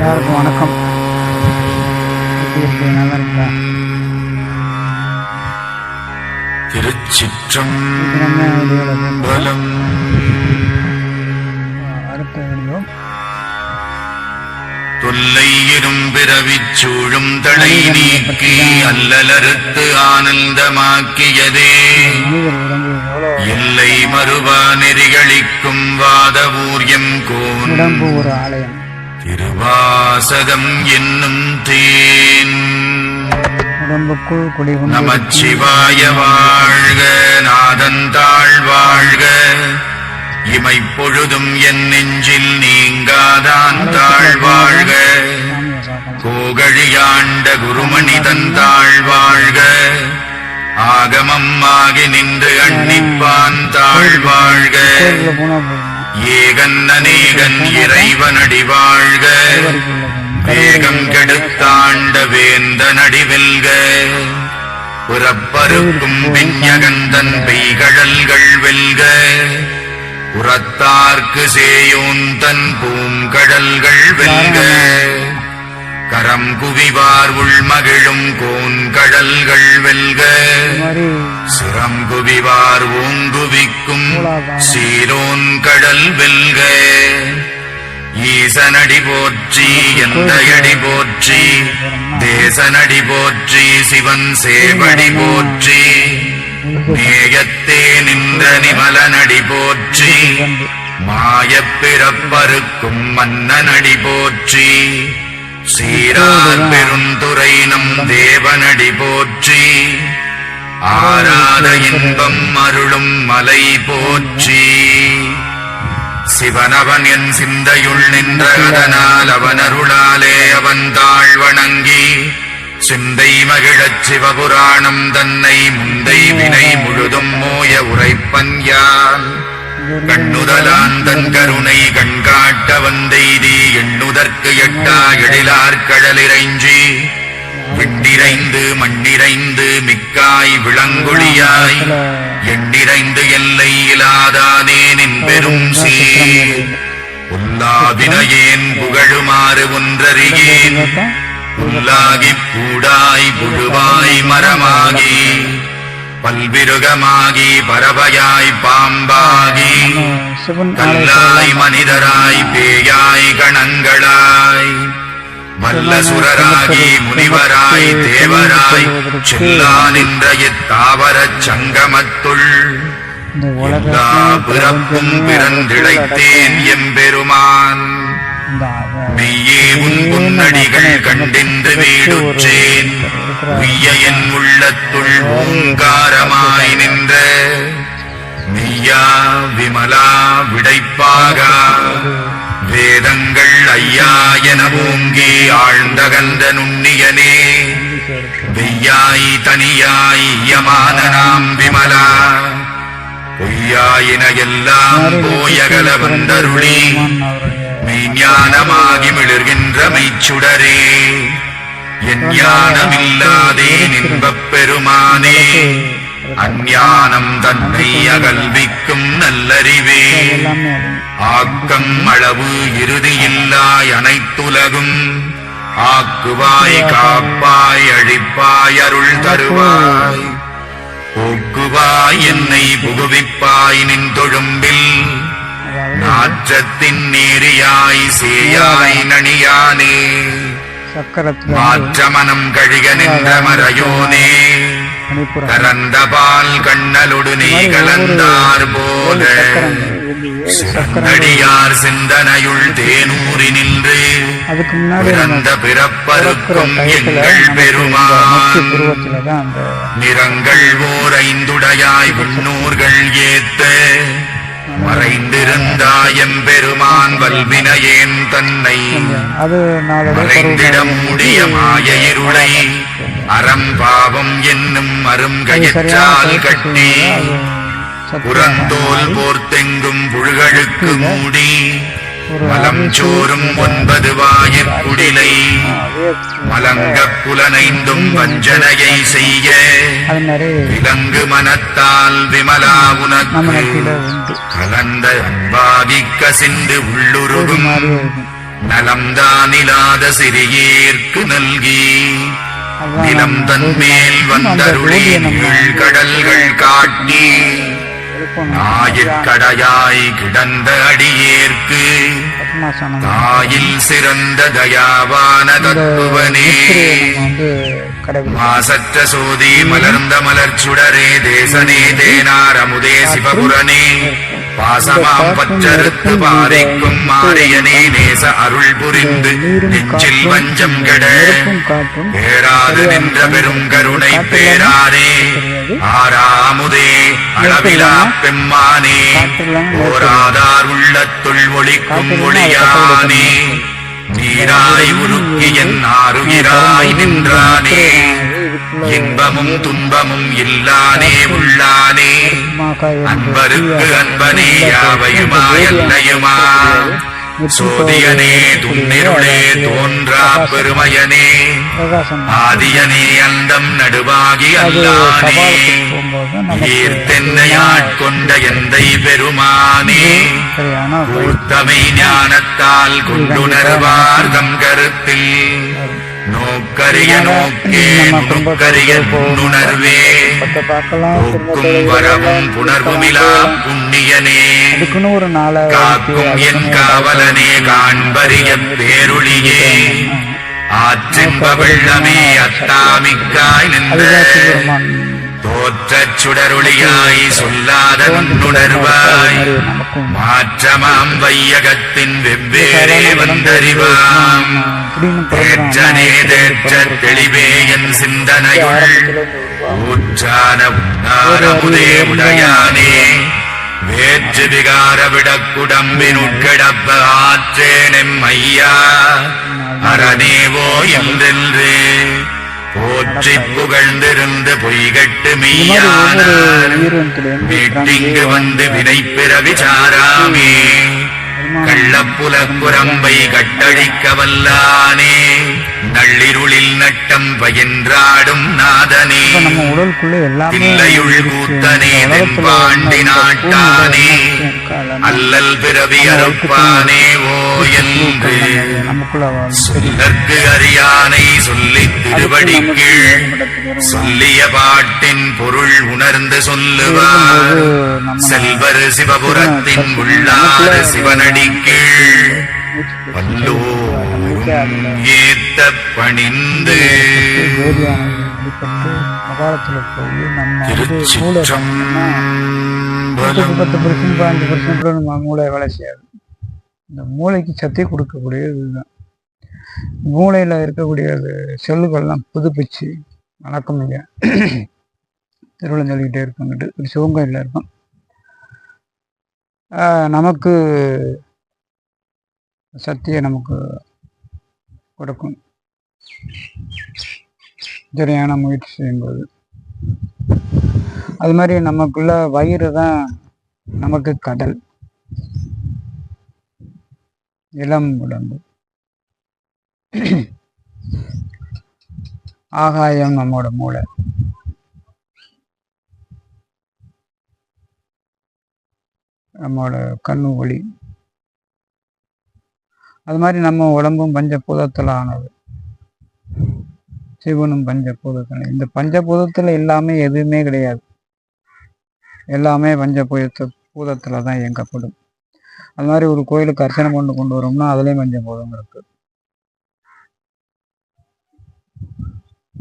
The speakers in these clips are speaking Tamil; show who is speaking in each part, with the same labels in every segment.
Speaker 1: எல்லாருக்கும் வணக்கம் எப்படி இருக்கு நல்லா இருக்கா திருச்சிற்றம்பலம் அடுத்த வீடியோ
Speaker 2: தொல்லை இரும்பிறவிச் சூழும் நீக்கி அல்லலறுத்து ஆனந்தமாக்கியதே இல்லை மறுவா நெறிகளிக்கும் வாதவூர்யம் கோன் ஆலயம் திருவாசகம் என்னும் தேன்
Speaker 1: உடம்புக்குள் குடிகும்
Speaker 2: நமச்சிவாய வாழ்க நாதந்தாள் வாழ்க இமைப்பொழுதும் என் நெஞ்சில் நீங்காதான் தாழ் வாழ்க கோகழியாண்ட குருமணிதன் தாழ் வாழ்க ஆகமம் ஆகி நின்று அண்ணிப்பான் தாழ் வாழ்க ஏகன் அநேகன் இறைவனடி வாழ்க வேகம் கெடுத்தாண்ட வேந்த நடிவெல்க புறப்பருக்கும் விஞ்ஞகந்தன் பெய்கழல்கள் வெல்க புறத்தார்க்கு சேயோன் தன் பூங்கடல்கள் வெல்க கரம் குவிவார் உள்மகிழும் கோன் கடல்கள் வெல்க சிரம் குவிவார் ஓங்குவிக்கும் சீரோன் கடல் வெல்க ஈசனடி போற்றி எந்தயடி போற்றி தேசனடி போற்றி சிவன் சேவடி போற்றி நேயத்தே நின்ற நிமலனடி போற்றி மாயப்பிறப்பருக்கும் மன்னனடி போற்றி சீரார் பெருந்துரை நம் தேவனடி போற்றி ஆராத இன்பம் அருளும் மலை போற்றி சிவனவன் என் சிந்தையுள் நின்றதனால் அவன் அருளாலே அவன் தாழ் வணங்கி சிந்தை மகிழச் சிவபுராணம் தன்னை முந்தை வினை முழுதும் மோய உரைப்பன் யான் கண்ணுதலாந்தன் கருணை கண்காட்ட வந்தெய்தி எண்ணுதற்கு எட்டா எழிலார் கடலிறைஞ்சி விண்ணிறைந்து மண்ணிரைந்து மிக்காய் விளங்குழியாய் எண்ணிறைந்து எல்லை இலாதானே நின் பெரும் சீர் உல்லாவினையேன் புகழுமாறு ஒன்றறியேன் உள்ளாகிப் கூடாய் புழுவாய் மரமாகி பல்விருகமாகி பரபயாய் பாம்பாகி கல்லாய் மனிதராய் பேயாய் கணங்களாய் வல்ல சுரராகி முனிவராய் தேவராய் செல்லா நின்ற தாவர சங்கமத்துள் பிறப்பும் பிறந்திழைத்தேன் எம்பெருமான் மெய்யே உன் உன்னடிகள் கண்டின்று வீடுற்றேன் உய்ய என் உள்ளத்துள் ஓங்காரமாய் நின்ற மெய்யா விமலா விடைப்பாகா வேதங்கள் ஐயா என ஓங்கி ஆழ்ந்தகந்த நுண்ணியனே வெய்யாய் தனியாய் யமான விமலா பொய்யாயின எல்லாம் போயகல வந்தருளி ஞானமாகி மிளர்கின்ற மெய்ச்சுடரே என் ஞானமில்லாதே நின்ப பெருமானே அஞ்ஞானம் தன்னை அகல்விக்கும் நல்லறிவே ஆக்கம் அளவு இறுதியில்லாய் அனைத்துலகும் ஆக்குவாய் காப்பாய் அழிப்பாய் அருள் தருவாய் போக்குவாய் என்னை புகுவிப்பாய் நின் தொழும்பில் நாற்றத்தின் நேரியாய் சேயாய் நணியானே மாற்றமனம் கழிக நின்ற மறையோனே கரந்த பால் கண்ணலுடு நீ கலந்தார் போல சுந்தடியார் சிந்தனையுள் தேனூறி நின்று பிறந்த பிறப்பருக்கும் எங்கள் பெருமான் நிறங்கள் ஓர் ஐந்துடையாய் முன்னூர்கள் ஏத்து மறைந்திருந்தாயம் பெருமான் வல்வினையேன் தன்னை அது மறைந்திடம் முடிய மாய இருளை அறம் பாவம் என்னும் அருங்கயற்றால் கட்டி புறந்தோல் போர்த்தெங்கும் புழுகளுக்கு மூடி மலம் சோறும் ஒன்பது வாயிற்குடிலை மலங்க புலனைந்தும் வஞ்சனையை செய்ய அன்பினரே விலங்கு மனத்தால் விமலா உனக்கு கலந்த அன்பாகி கசிந்து உள்ளுருகும் நலம்தானிலாத சிறியேற்கு நல்கி நிலம் தன்மேல் வந்தருளி கடல்கள் காட்டி ஆயிற்கடையாய் கிடந்த அடியேற்கு தாயில் சிறந்த தயாவான தத்துவனே மாசற்ற சோதி மலர்ந்த மலர் சுடரே தேசனே தேனார் அமுதே சிவபுரனே பாசமாம் பற்றறுத்து பாதைக்கும் மாறியனே நேச அருள் புரிந்து நெஞ்சில் வஞ்சம் கெட ஏறாது நின்ற பெரும் கருணை பேராரே ஆறாமுதே அளவிலா பெம்மானே ஓராதார் உள்ளத்துள் ஒளிக்கும் ஒளியானே நீராய் உருக்கி என் ஆறுகிறாய் நின்றானே இன்பமும் துன்பமும் இல்லானே உள்ளானே அன்பருக்கு அன்பனே யாவையுமா என்னையுமா சோதியனே துன்னிருளே தோன்றா பெருமையனே ஆதியனே அந்தம் நடுவாகி அல்லானே தென்னையாட்கொண்ட எந்தை பெருமானே கூர்த்தமை ஞானத்தால் கொண்டுணர்வார்தம் கருத்தில் நோக்கரிய நோக்கே நோக்கரிய நுணர்வே போக்கும் வரவும் புணர்வுமிலா புண்ணியனே ஒரு நாள காக்கும் என் காவலனே காண்பரிய பேருளியே ஆற்றின்ப வெள்ளமே அத்தாமிக்காய் நின்ற போற்றச் சுடருளியாய் சொல்லாத நுணர்வாய் மாற்றமாம் வையகத்தின் வெவ்வேறே வந்தறிவாம் தேற்றனே தேற்ற தெளிவே என் சிந்தனையுள் ஊற்றான உன்னாரமுதே உடையானே வேற்று விகார விடக்குடம்பின் உட்கிடப்ப ஆற்றேனெம் ஐயா அரணேவோ என்றென்றே போற்றி புகழ்ந்திருந்து பொய்கட்டு மீட்டிங்கு வந்து வினைப்பிறவி சாராமே கள்ளப்புலப்புறம்பை கட்டழிக்க வல்லானே நள்ளிருளில் நட்டம் பயின்றாடும் நாதனே நம்ம உடலுக்குள்ள எல்லாமே கூத்தனே பாண்டி நாட்டானே அல்லல் பிறவி அறுப்பானே ஓ என்று சொல்லற்கு அறியானை சொல்லி திருவடி கீழ் சொல்லிய பாட்டின் பொருள் உணர்ந்து சொல்லுவார் செல்வர் சிவபுரத்தின் உள்ளார் சிவனடி கீழ் வல்லோ ஏத்த பணிந்து போய் நம்ம வந்து பத்து நம்ம மூளை வேலை செய்யாது இந்த மூளைக்கு சத்தை கொடுக்கக்கூடியது இதுதான் மூளையில இருக்கக்கூடிய செல்லுகள்லாம் புதுப்பிச்சு வணக்கம் ஐயா திருவிழா சொல்லிக்கிட்டே இருக்கங்கிட்டு ஒரு சிவங்கோயில் இருக்கும் நமக்கு சக்தியை நமக்கு கொடுக்கும் சரியான முயற்சி செய்யும்போது அது மாதிரி நமக்குள்ள வயிறு தான் நமக்கு கடல் இளம் உடம்பு ஆகாயம் நம்மோட மூளை நம்மளோட கண்ணு ஒளி அது மாதிரி நம்ம உடம்பும் பஞ்சபூதத்தில் ஆனது சிவனும் பஞ்சபூதத்தில் இந்த பஞ்சபூதத்தில் எல்லாமே எதுவுமே கிடையாது எல்லாமே பஞ்சபூத பூதத்தில் தான் இயங்கப்படும் அது மாதிரி ஒரு கோயிலுக்கு அர்ச்சனை பண்ணு கொண்டு வரோம்னா அதுலேயும் பஞ்சபூதம் இருக்குது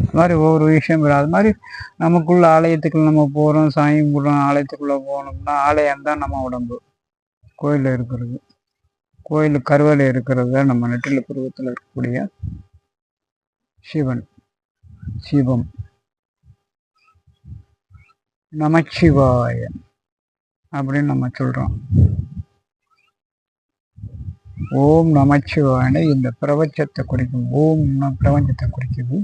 Speaker 2: அது மாதிரி ஒவ்வொரு விஷயம் அது மாதிரி நமக்குள்ள ஆலயத்துக்குள்ள நம்ம போகிறோம் சாமி கும்பிட்றோம் ஆலயத்துக்குள்ளே போனோம்னா ஆலயம் தான் நம்ம உடம்பு கோயிலில் இருக்கிறது கோயில் கருவறை இருக்கிறது தான் நம்ம நெற்றில பருவத்தில் இருக்கக்கூடிய சிவன் சிவம் நமச்சிவாய அப்படின்னு நம்ம சொல்கிறோம் ஓம் நமச்சிவாயனை இந்த பிரபஞ்சத்தை குறிக்கும் ஓம் பிரபஞ்சத்தை குறிக்குது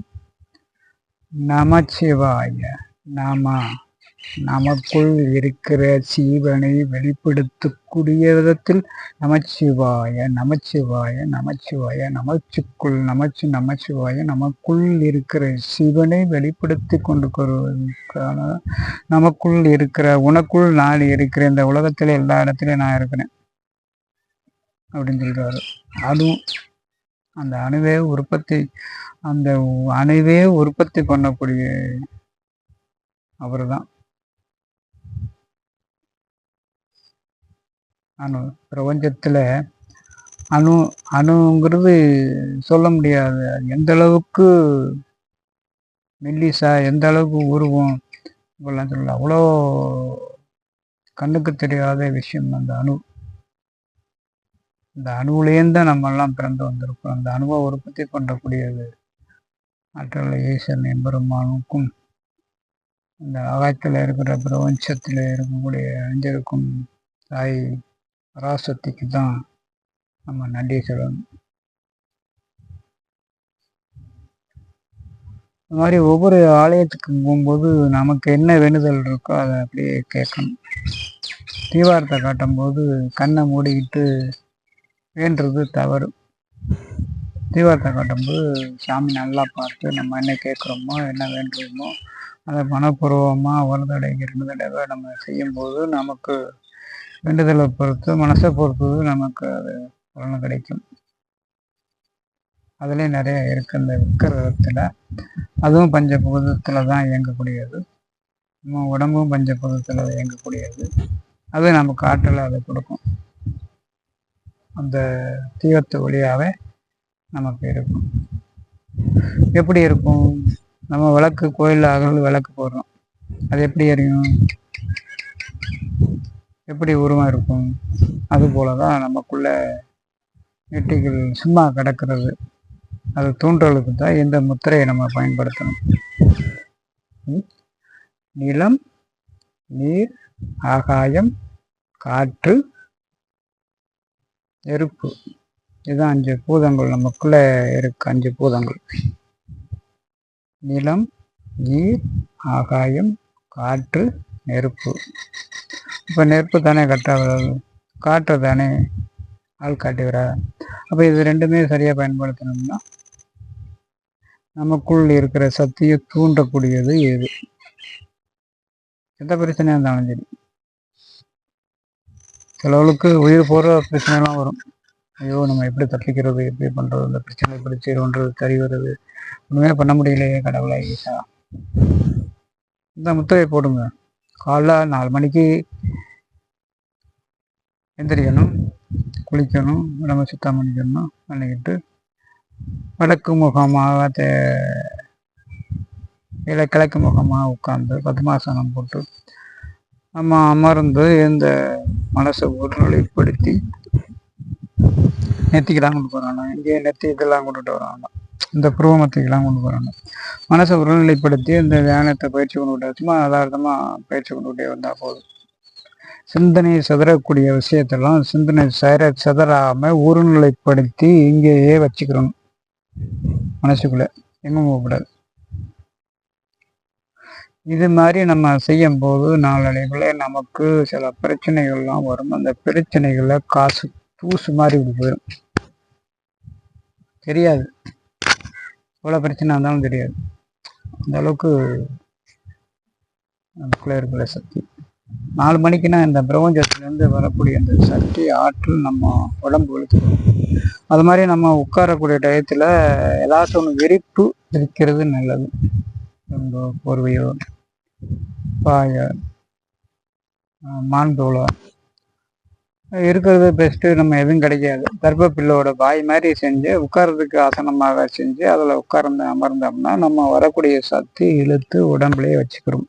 Speaker 2: நமச்சிவாய நாமா நமக்குள் இருக்கிற சீவனை வெளிப்படுத்தக்கூடிய விதத்தில் நமச்சிவாய நமச்சிவாய நமச்சிவாய நமச்சுக்குள் நமச்சு நமச்சிவாய நமக்குள் இருக்கிற சிவனை வெளிப்படுத்தி கொண்டு வருவதற்கான நமக்குள் இருக்கிற உனக்குள் நான் இருக்கிறேன் இந்த உலகத்தில் எல்லா இடத்துலையும் நான் இருக்கிறேன் அப்படின்னு சொல்கிறாரு அதுவும் அந்த அணுவே உற்பத்தி அந்த அணுவே உற்பத்தி பண்ணக்கூடிய அவர் தான் அணு பிரபஞ்சத்தில் அணு அணுங்கிறது சொல்ல முடியாது எந்த அளவுக்கு மெல்லிசா எந்த அளவுக்கு உருவம் இப்பெல்லாம் சொல்ல அவ்வளோ கண்ணுக்கு தெரியாத விஷயம் அந்த அணு இந்த அணுவிலேருந்து நம்ம எல்லாம் பிறந்து வந்திருக்கோம் அந்த அணுவை உற்பத்தி பண்ணக்கூடியது ஆற்றல் ஈசன் எம்பெருமானுக்கும் இந்த ஆகாயத்தில் இருக்கிற பிரபஞ்சத்தில் இருக்கக்கூடிய அணிஞ்சிருக்கும் தாய் பராசக்திக்கு தான் நம்ம நன்றி சொல்லணும் இந்த மாதிரி ஒவ்வொரு ஆலயத்துக்கு போகும்போது நமக்கு என்ன வேண்டுதல் இருக்கோ அதை அப்படியே கேட்கணும் தீவாரத்தை காட்டும்போது கண்ணை மூடிக்கிட்டு வேண்டுறது தவறு தீவாரத்தை காட்டும்போது சாமி நல்லா பார்த்து நம்ம என்ன கேட்குறோமோ என்ன வேண்டுறோமோ அதை மனப்பூர்வமாக ஒரு தடவை இரண்டு தடவை நம்ம செய்யும்போது நமக்கு வேண்டுதலை பொறுத்து மனசை பொறுத்து நமக்கு அது பலன் கிடைக்கும் அதுலேயும் நிறைய இருக்குது இந்த விக்கிரகத்தில் அதுவும் பஞ்சபூதத்தில் தான் இயங்கக்கூடியது நம்ம உடம்பும் பஞ்சபூதத்தில் இயங்கக்கூடியது அது நம்ம காற்றில் அதை கொடுக்கும் அந்த தீவத்து வழியாகவே நமக்கு இருக்கும் எப்படி இருக்கும் நம்ம விளக்கு கோயில் அகல் விளக்கு போடுறோம் அது எப்படி எரியும் எப்படி உருவம் இருக்கும் போல தான் நமக்குள்ள நெட்டிகள் சும்மா கிடக்கிறது அது தூண்டலுக்கு தான் இந்த முத்திரையை நம்ம பயன்படுத்தணும் நிலம் நீர் ஆகாயம் காற்று நெருப்பு இதுதான் அஞ்சு பூதங்கள் நமக்குள்ளே இருக்கு அஞ்சு பூதங்கள் நிலம் நீர் ஆகாயம் காற்று நெருப்பு இப்போ நெருப்பு தானே கட்டாவது காட்டை தானே ஆள் காட்டுகிறார் அப்போ இது ரெண்டுமே சரியாக பயன்படுத்தணும்னா நமக்குள் இருக்கிற சக்தியை தூண்டக்கூடியது எது எந்த பிரச்சனையாக இருந்தாலும் சரி சிலவளுக்கு உயிர் போகிற பிரச்சனைலாம் வரும் ஐயோ நம்ம எப்படி தப்பிக்கிறது எப்படி பண்ணுறது இந்த பிரச்சனை பிடிச்சிடும்ன்றது தெரிய வருது ஒன்றுமே பண்ண முடியலையே கடவுளாக இந்த முத்தகை போடுங்க காலைல நாலு மணிக்கு எந்திரிக்கணும் குளிக்கணும் உடம்பு சுத்தம் பண்ணிக்கணும் பண்ணிக்கிட்டு வடக்கு முகமாக தே இல்லை கிழக்கு முகமாக உட்காந்து பத்மாசனம் போட்டு நம்ம அமர்ந்து இந்த மனசை ஒருநிலைப்படுத்தி நெத்திக்கெல்லாம் கொண்டு போகிறானா இங்கே நெத்தி இதெல்லாம் கொண்டுட்டு வராங்க இந்த புருவமத்தைக்கெல்லாம் கொண்டு வரணும் மனசை ஒருநிலைப்படுத்தி இந்த தியானத்தை பயிற்சி கொண்டு விட்டா சும்மா அதார்த்தமாக பயிற்சி விட்டே வந்தால் போதும் சிந்தனையை சிதறக்கூடிய விஷயத்தெல்லாம் சிந்தனை சதற சதறாமல் ஒருநிலைப்படுத்தி இங்கேயே வச்சுக்கிறோம் மனசுக்குள்ளே எங்கும் போகக்கூடாது இது மாதிரி நம்ம செய்யும் போது நாளடைவில் நமக்கு சில பிரச்சனைகள்லாம் வரும் அந்த பிரச்சனைகளை காசு தூசு மாதிரி போயிடும் தெரியாது எவ்வளோ பிரச்சனை இருந்தாலும் தெரியாது அந்த அளவுக்கு நமக்குள்ளே இருக்கிற சக்தி நாலு மணிக்குன்னா இந்த பிரபஞ்சத்துலேருந்து வரக்கூடிய அந்த சக்தி ஆற்றல் நம்ம உடம்பு வலுத்துக்கணும் அது மாதிரி நம்ம உட்காரக்கூடிய டயத்தில் ஏதாச்சும் ஒன்று விரிப்பு இருக்கிறது நல்லது ரொம்ப போர்வையோ பாயோ மான் இருக்கிறது பெஸ்ட்டு நம்ம எதுவும் கிடைக்காது தர்ப பாய் மாதிரி செஞ்சு உட்கார்றதுக்கு ஆசனமாக செஞ்சு அதில் உட்கார்ந்து அமர்ந்தோம்னா நம்ம வரக்கூடிய சக்தி இழுத்து உடம்புலேயே வச்சுக்கிறோம்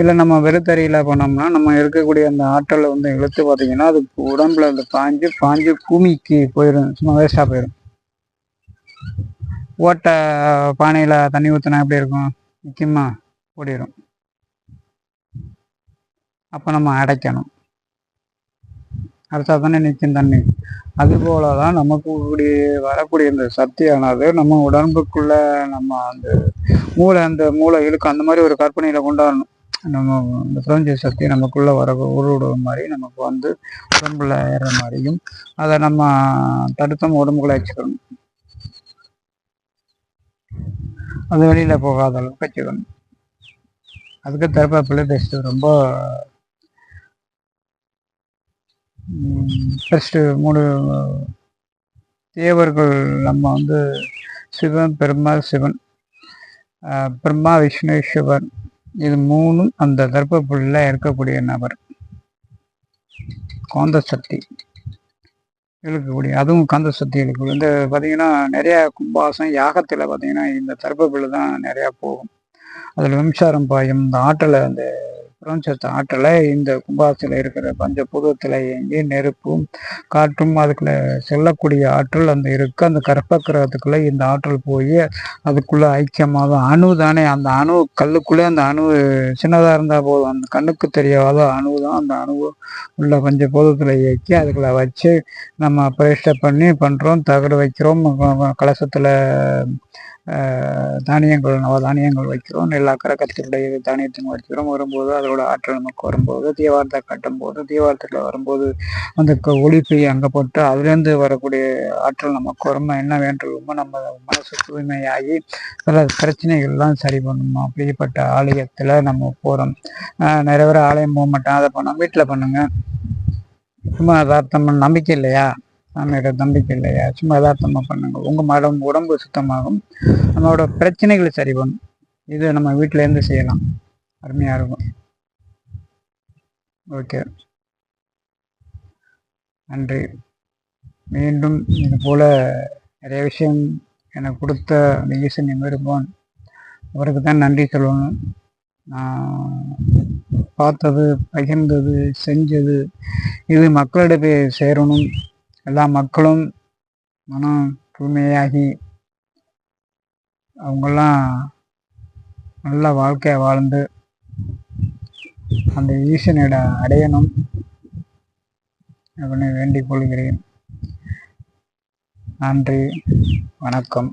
Speaker 2: இல்லை நம்ம வெறுத்தறியில் போனோம்னா நம்ம இருக்கக்கூடிய அந்த ஆற்றலை வந்து இழுத்து பார்த்தீங்கன்னா அது உடம்புல அந்த பாஞ்சு பாஞ்சு பூமிக்கு போயிடும் சும்மா வேஸ்டாக போயிடும் ஓட்டை பானையில் தண்ணி ஊற்றினா எப்படி இருக்கும் முக்கியமாக ஓடிடும் அப்போ நம்ம அடைக்கணும் தானே நிச்சயம் தண்ணி அதுபோல தான் நமக்கு இப்படி வரக்கூடிய இந்த சக்தியானது நம்ம உடம்புக்குள்ள நம்ம அந்த மூளை அந்த மூளை இழுக்கு அந்த மாதிரி ஒரு கற்பனையில கொண்டாடணும் நம்ம இந்த பிரபஞ்ச சக்தி நமக்குள்ள வர உருவிடுற மாதிரி நமக்கு வந்து உடம்புல ஏற மாதிரியும் அதை நம்ம தடுத்தம் உடம்புக்குள்ள வச்சுக்கணும் அது வெளியில போகாத அளவுக்கு வச்சுக்கணும் அதுக்கு தரப்பில் பேசுறது ரொம்ப ஃபஸ்ட்டு மூணு தேவர்கள் நம்ம வந்து சிவன் பெருமா சிவன் பிரம்மா விஷ்ணு சிவன் இது மூணும் அந்த தர்ப்புள்ள இருக்கக்கூடிய நபர் காந்த சக்தி இழுக்கக்கூடிய அதுவும் காந்த சக்தி இழுக்கு இந்த பார்த்தீங்கன்னா நிறையா கும்பாசம் யாகத்தில் பார்த்திங்கன்னா இந்த தர்ப்புள்ள தான் நிறையா போகும் அதில் விம்சாரம் பாயும் இந்த ஆற்றலை அந்த பிரபஞ்சத்து ஆற்றலை இந்த கும்பாசில் இருக்கிற பஞ்ச பூதத்தில் இயங்கி நெருப்பும் காற்றும் அதுக்குள்ள செல்லக்கூடிய ஆற்றல் அந்த இருக்குது அந்த கற்பக்கிரகத்துக்குள்ளே இந்த ஆற்றல் போய் அதுக்குள்ளே ஐக்கியமாக அணு தானே அந்த அணு கல்லுக்குள்ளே அந்த அணு சின்னதாக இருந்தால் போதும் அந்த கண்ணுக்கு தெரியாத அணு தான் அந்த அணு உள்ள பஞ்ச பூதத்தில் இயக்கி அதுக்குள்ளே வச்சு நம்ம பிரதிஷ்டை பண்ணி பண்ணுறோம் தகடு வைக்கிறோம் கலசத்தில் தானியங்கள் நவதானியங்கள் வைக்கிறோம் நெல் அக்கரக்கத்தினுடைய தானியத்தின் வைக்கிறோம் வரும்போது அதோட ஆற்றல் நமக்கு வரும்போது தீவார்த்தை காட்டும் போது தீவாரத்தில் வரும்போது அந்த ஒளிப்பை அங்கே போட்டு அதுலேருந்து வரக்கூடிய ஆற்றல் நமக்கு வரும் என்ன வேண்டும் நம்ம மனசு தூய்மையாகி சில பிரச்சனைகள்லாம் சரி பண்ணணும் அப்படிப்பட்ட ஆலயத்தில் நம்ம போகிறோம் நிறைய பேர் ஆலயம் போக மாட்டோம் அதை பண்ணோம் வீட்டில் பண்ணுங்கள் சும்மா அதார்த்தம் நம்பிக்கை இல்லையா நம்மளிடம் நம்பிக்கை இல்லையா சும்மா யதார்த்தமாக பண்ணுங்க உங்கள் மடம் உடம்பு சுத்தமாகும் நம்மளோட பிரச்சனைகளை சரி பண்ணும் இது நம்ம வீட்டிலேருந்து செய்யலாம் அருமையாக இருக்கும் ஓகே நன்றி மீண்டும் இது போல் நிறைய விஷயம் எனக்கு கொடுத்த ஈசன் எம்மிருப்பான் அவருக்கு தான் நன்றி சொல்லணும் நான் பார்த்தது பகிர்ந்தது செஞ்சது இது மக்களிடையே சேரணும் எல்லா மக்களும் மனம் தூய்மையாகி அவங்கெல்லாம் நல்ல வாழ்க்கையை வாழ்ந்து அந்த ஈசனிட அடையணும் அப்படின்னு வேண்டிக் கொள்கிறேன் நன்றி வணக்கம்